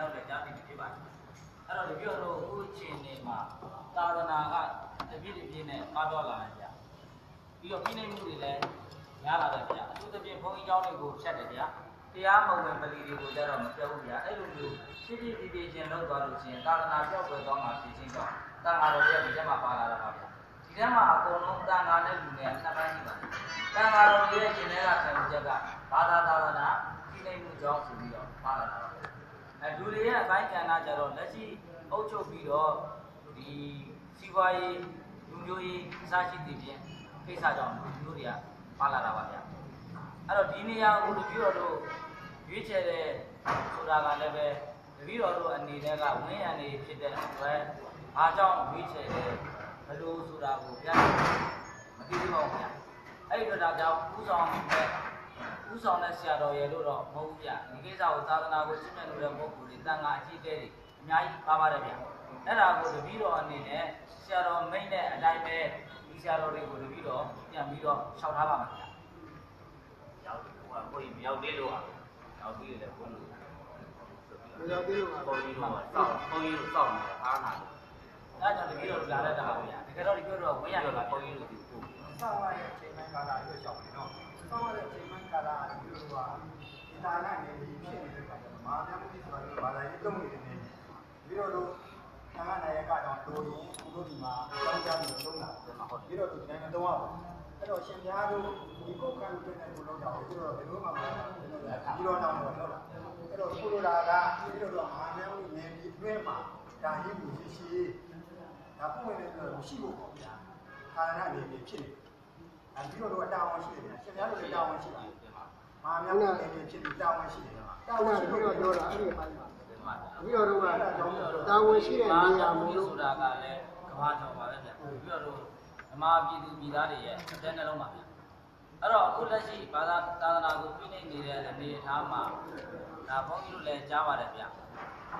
တော့လည်းကြားသိနေဖြစ်ပါတယ်အဲ့တော့ဒီပြောတော့အခုအချိန်နေမှာသာသနာကတပြည့်တပြည့်နဲ့ပါတော့လာတယ်ဗျပြီးတော့ပြည်နေမှုတွေလည်းများလာတယ်ဗျအထူးသဖြင့်ဘုန်းကြီးကျောင်းတွေကိုဖြတ်တယ်ဗျတရားမဝင်ပလီတွေကိုကြတော့မပြောဘူးဗျအဲ့လိုမျိုးရှိရှိတည်တည်ချင်းလုပ်သွားလို့ရှိရင်သာသနာပြောက်ွယ်သွားမှာဖြစ်ချင်းတော့တန်ဃာတော်ရဲ့ဒီထဲမှာပါလာတာပါဗျဒီထဲမှာအကုန်လုံးတန်ဃာနဲ့လူနဲ့နှစ်ပိုင်းရှိပါတယ်တန်ဃာတော်ရဲ့ရှင်ထဲကဆံချက် ကဘာသာသာသနာပြည်နေမှုကြောင်းဆိုပြီးတော့ပါလာတာပါဗျ အဲလူတွေရဲ့အပိုင်းကဏ္ဍကြတော့လက်ရှိအုပ်ချုပ်ပြီးတော့ဒီစီးပွားရေးလူမျိုးရေးအစားရှိတည်ခြင်းကိစ္စကြောင့်လူမျိုးတွေကပါလာတာပါဗျအဲ့တော့ဒီနေရာကိုတပည့်တော်တို့ရွေးချယ်တဲ့ဆိုတာကလည်းပဲတပည့်တော်တို့အနေနဲ့ကဝင်းရံနေဖြစ်တဲ့အတွက်အားကြောင့်ရွေးချယ်တဲ့ဘယ်လိုဆိုတာကိုပြန်မသိသေးပါဘူးဗျအဲ့ဒီတော့ဒါကြောင့်ဥဆောင်တဲ့ ဥဆောင်တဲ့ဆရာတော်ရဲ့လို့တော့မဟုတ်ဘူးဗျဒီကိစ္စကိုသာသနာကိုရှင်းပြလို့တဲ့ပုဂ္ဂိုလ်တွေတန်ခါအကြီးအကဲတွေအများကြီးပါပါတယ်ဗျအဲ့ဒါကိုတပည့်တော်အနေနဲ့ဆရာတော်မိတ်တဲ့အတိုင်းပဲဒီဆရာတော်တွေကိုတပည့်တော်ပြန်ပြီးတော့ရှောက်ထားပါမယ်ဗျရောက်ဟိုကကိုကြီးမရောက်သေးလို့อ่ะရောက်ပြီးတယ်ဘုန်းကြီးမရောက်သေးလို့ပါဘုန်းကြီးတို့ကစောင့်ဘုန်းကြီးတို့စောင့်နေအားနာတယ်အဲကြောင့်တပည့်တော်လာတဲ့တာပါဗျာတကယ်တော့ဒီပြောတော့ဝင်းရတော့ဘုန်းကြီးတို့ဒီကိုဆောင်းရတဲ့ချိန်ပိုင်းကာလရွေးချောက်တယ်နော်ဆောင်းရတဲ့ချိန် ပိုင်းကာလအပြီးတော့ဒီတာနာနေပြီးဖြစ်နေတဲ့ခါကျတော့မာများမှုဆိုတာကဘာသာရေးတုံးနေတယ်နေပြီးတော့တို့သံဃာနာယကတော့လိုရင်သူတို့ဒီမှာတောင်းကြပြီးတော့လုံးလာတယ်ပြီးတော့ဒီနိုင်ငံတုံးရပါအဲ့တော့ရှင်များတို့ဒီကုတ်ကံပြည့်တဲ့ကိုလောက်တာကိုပြီးတော့ဘယ်လိုမှမလုပ်ဘူးပြီးတော့တော့လောက်တာအဲ့တော့ကိုလိုလာကပြီးတော့မာများမှုနေပြီးအတွင်းမှာဒါရင်းမှုရှိရှိဒါပုံဝင်နေလို့ရှိဖို့ပေါ့ဗျာခန္ဓာအနေနဲ့ဖြစ်နေ အဲပြီးတော့အတာဝန်ရှိတယ်ရှင်များတို့လည်းတာဝန်ရှိပါတယ်မာများမှုအနေနဲ့ဖြစ်ပြီးတာဝန်ရှိတယ်တာဝန်ရှိပြီးတော့ပြောတာအဲ့ဒီပိုင်းမှာပြီးတော့တော့တာဝန်ရှိတဲ့နေရာမျိုးလို့ဆိုတာကလည်းကဘာကြောင့်ပါပဲဗျပြီးတော့တို့ဓမ္မပြည်သူပြည်သားတွေရဲ့အတဲ့နှလုံးပါဗျအဲ့တော့အခုလက်ရှိဘာသာသာသနာကိုပြိနေနေတဲ့အနေအထားမှာဒါဘုန်းကြီးတို့လည်းကြားပါတယ်ဗျ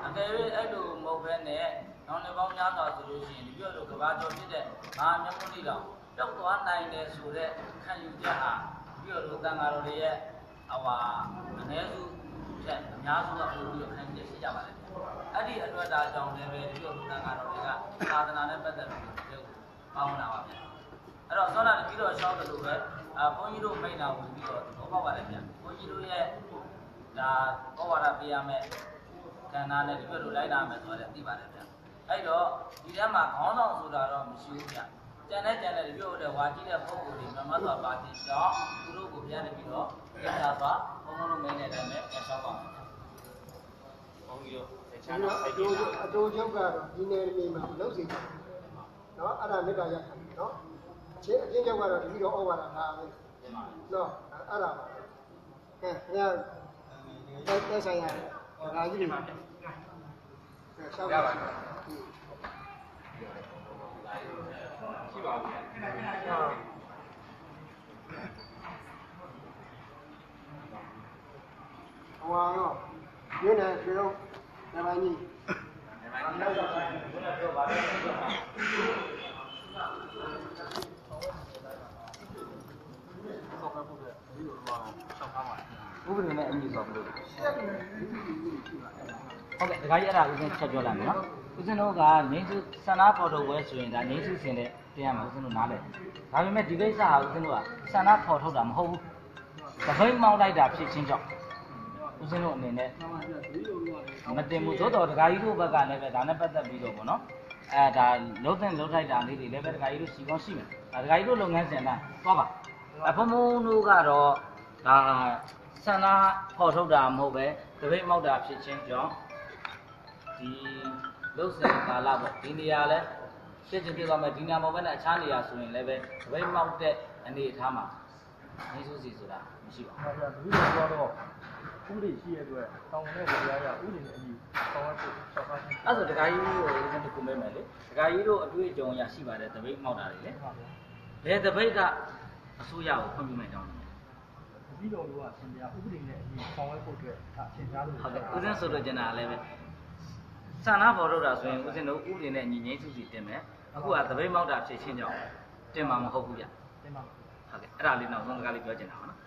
အကယ်၍အဲ့လိုမဟုတ်ဘဲနဲ့နောင်နေပေါင်းများစွာဆိုလို့ရှိရင်ဒီပြောလို့ကဘာကျော်ဖြစ်တဲ့မဟာမြတ်မုနိတော် ပျောက်သွားနိုင်တယ်ဆိုတဲ့ခံယူချက်ဟာပြီးတော့တို့တန်ဃာတော်တွေရဲ့အဝါအ ਨੇ စုချက်အများစုကပို့ပြီးတော့ခံယူချက်ရှိကြပါတယ်ဗျအဲ့ဒီအတွက်ဒါကြောင့်လည်းပဲဒီလိုတန်ဃာတော်တွေကသာသနာနဲ့ပတ်သက်ပြီးတော့ပေါင်းလာပါဗျအဲ့တော့သောတာပြီးတော့ရှောင်းတယ်လို့ပဲအာဘုန်းကြီးတို့မိန့်တာဝင်ပြီးတော့ဘောပေါက်ပါတယ်ဗျဘုန်းကြီးတို့ရဲ့ဒါဘောဝါဒပေးရမယ်ကဏ္ဍနဲ့ဒီဘက်လိုလိုက်လာမယ်ဆိုတော့လည်းသိပါတယ်ဗျအဲ့တော့ဒီထဲမှာခေါင်းဆောင်ဆိုတာတော့မရှိဘူးဗျ ကျန်တဲ့ကျန်တဲ့ပြောတဲ့ဝါကြီးတဲ့ပုံကိုယ်ဒီမြတ်စွာဘုရားတင်ကြောင်းသူတို့ကိုပြရပြီးတော့ကျန်တာပါဘုံဘုံလုံးမင်းနဲ့တည်းနဲ့ပြန်ဆောက်ပါမယ်။ဘုံကြီးရောတခြားတော့အတူအတူရုပ်ကတော့ဒီနယ်မြေမှာလောက်စီနော်အဲ့ဒါမေတ္တာရတာနော်အချင်းအချင်းရောက်ကတော့တပီတော့ဩဝါဒထားပဲနော်အဲ့ဒါပါကဲခင်ဗျာတိုက်ဆိုင်ရတာဒါကြီးနေမှာပြန်ဆောက်ပါ ညနေပြေတော့နမကြီးဥပဒေနဲ့အညီဆိုဘယ်လိုဟုတ်ကဲ့ဒကာကြီးအဲ့ဒါဦးစင်းချက်ပြောလိုက်မယ်နော်ဦးစင်းတို့ကနေစုဆန္ဒဖော်ထုတ်ပွဲဆိုရင်ဒါနေစုစင်တဲ့တင်ရမှာဦးစင်းတို့နားလဲဒါပေမဲ့ဒီကိစ္စဟာဦးစင်းတို့ကဆန္ဒဖော်ထုတ်တာမဟုတ်ဘူးတပိတ်မောင်းလိုက်တာဖြစ်ချင်းကြောင့် ဦးစင်းတို့အနေနဲ့မတင်ဘူးသို့တော်ဒကာကြီးတို့ဘက်ကလည်းပဲဒါနဲ့ပတ်သက်ပြီးတော့ပေါ့နော်အဲဒါလုံးတဲ့လုံးထိုက်တာလေးတွေလည်းပဲဒကာကြီးတို့စီကောင်းရှိမယ်ဒါဒကာကြီးတို့လုပ်ငန်းစဉ်တိုင်းသွားပါအဖုံဖုံတို့ကတော့ဒါဆန္ဒဖော်ထုတ်တာမဟုတ်ပဲတပိတ်မောက်တာဖြစ်ချင်းကြောင့်ဒီလုတ်စင်ကာလပေါ့ဒီနေရာလဲဖြစ်ချင်းဖြစ်သွားမယ်ဒီနေရာမဟုတ်ဘဲနဲ့အခြားနေရာဆိုရင်လည်းပဲတပိတ်မောက်တဲ့အနေအထားမှာနေစုစီဆိုတာမရှိပါဘူး။ဒါကြောင့်ဒီလိုပြောတော့ ဥပဒေရှိရတဲ့အတွက်တောင်းတဲ့တရားရဥပဒေနဲ့အညီတောင်းရဖို့ဆောက်ထားခြင်းအဲ့ဆိုဒကာကြီးတို့ဦးဇင်းတစ်ခုမဲမယ်လေဒကာကြီးတို့အတွေ့အကြုံအရရှိပါတယ်တပိတ်မောက်တာတွေလေပါဗျာဘယ်တပိတ်ကအစိုးရကိုခွင့်ပြုမယ်ကြောင်းလဲ။ဒီလိုလိုကရှင်ပြဥပဒေနဲ့အညီဆောင်ရွက်ဖို့အတွက်အရှင်းကြားလို့ဟုတ်ကဲ့ဦးဇင်းဆိုတော့ကျင်တာလည်းပဲဆန္ဒဖော်ထုတ်တာဆိုရင်ဦးဇင်းတို့ဥပဒေနဲ့ညီငိမ့်စုစီတင်မယ်အခုကတပိတ်မောက်တာဖြစ်ချင်းကြောင့်တင်မှာမဟုတ်ဘူးဗျတင်ပါမယ်ဟုတ်ကဲ့အဲ့ဒါလေးနောက်ဆုံးစကားလေးပြောချင်တာပါနော်။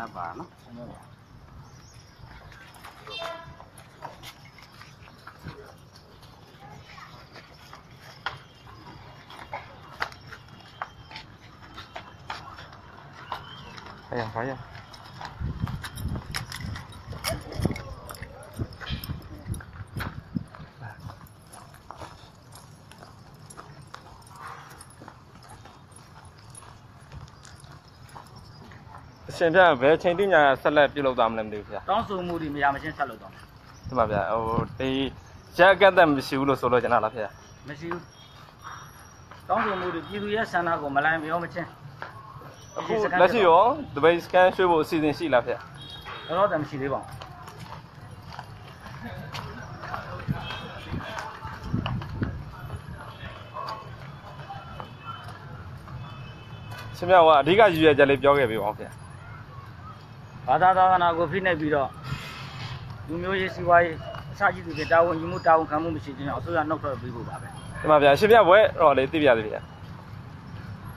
နာပါနော်哎 အရှင်ပြဘယ်ချိန်တိညာဆက်လက်ပြုလုပ်သွားမလဲမသိဘူးဗျာတောင်းဆိုမှုတွေမရမချင်းဆက်လုပ်တော့မယ်ဒီမှာဗျာဟိုဒီရက်ကတ်သက်မရှိဘူးလို့ဆိုလို့ကျွန်တော်လားဗျာမရှိဘူးတောင်းဆိုမှုတွေပြည်သူရဲ့ဆန္ဒကိုမလိုက်မရောမချင်းအခုလက်ရှိရောဒဘိတ်စကန်ရွှေ့ဖို့အစီအစဉ်ရှိလားဗျာတော့တော့တည်းမရှိသေးပါဘူးရှင်ပြကအဓိကရည်ရွယ်ချက်လေးပြောခဲ့ပေးပါဦးဗျာ ဘာသာသာသနာကိုဖိနှိပ်ပြီးတော့လူမျိုးရေးစီးပွားရေးအစကြီးတွေတာဝန်ယူမှုတာဝန်ခံမှုမရှိခြင်းကြောင့်အစိုးရနှုတ်ထွက်ပြီးဖို့ပါပဲဒီမှာဗျာရှင်ပြဘွဲတော့လေးသိပြသေးဗျာ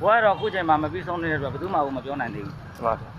ဘွားတော့အခုချိန်မှာမပြီးဆုံးနေတဲ့အတွက်ဘယ်သူမှမပြောနိုင်သေးဘူးဒီမှာဗျာ